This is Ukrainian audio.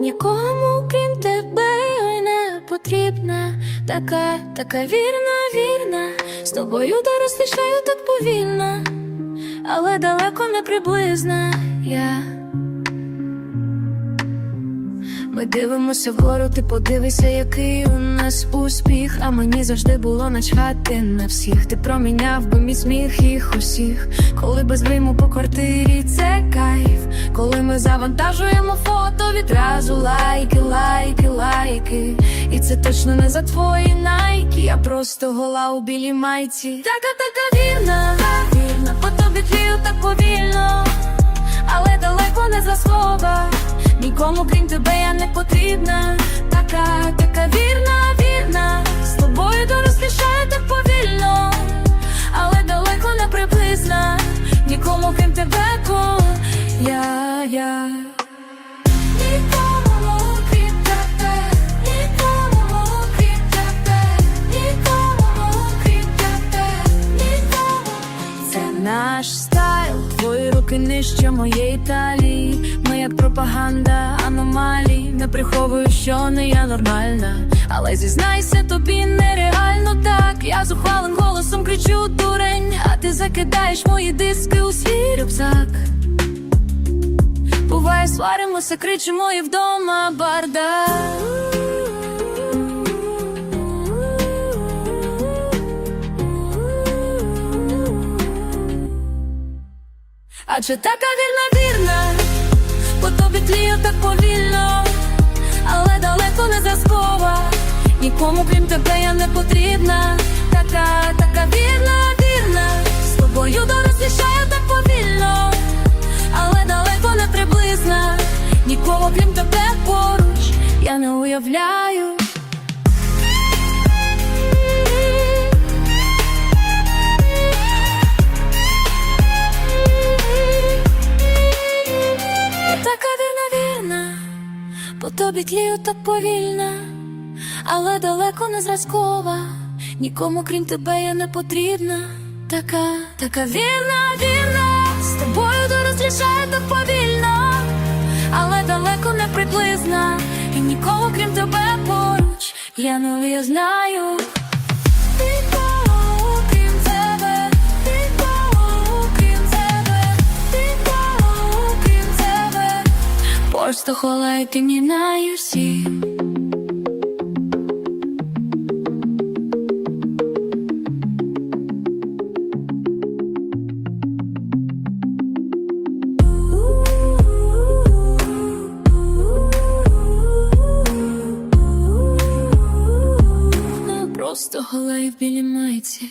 нікому крім тебе не потрібна. Така, така вірна, вірна. З тобою дорослішаю так повільно, але далеко не приблизна я. Ми дивимося вгору, ти подивися, який у нас успіх. А мені завжди було начхати на всіх. Ти проміняв би мій сміх їх усіх. Коли без гриму по квартирі це кайф. Коли завантажуємо фото, відразу лайки, лайки, лайки. І це точно не за твої найки. Я просто гола у білій майці. Така, така вірна, вірна, по тобі тлію так повільно але далеко не за слова. Нікому крім тебе я не потрібна. Я. Нікому крім тебе, нікому крім тебе, нікому крім тебе, нікому. Це наш стайл, твої руки нижче моєї талії. Ми як пропаганда аномалій. Не приховую, що не я нормальна. Але зізнайся, тобі нереально так. Я зухвалим голосом кричу дурень, а ти закидаєш мої диски у свій рюкзак. Буває, сваримося, кричимо і вдома бардак. Адже така вірна, вірна, по тобі тлію так повільно, але далеко не заскова. Нікому крім тебе я не потрібна. Уявляю. Така вірна, по тобі тлію так повільно, але далеко не зразкова. Нікому крім тебе я не потрібна. Така, така вірна, вірна, з тобою дорослішаю так повільно, але далеко не приблизна. І нікого крім тебе поруч, я не знаю. Просто холайки мінаю всім. Просто голай в майці.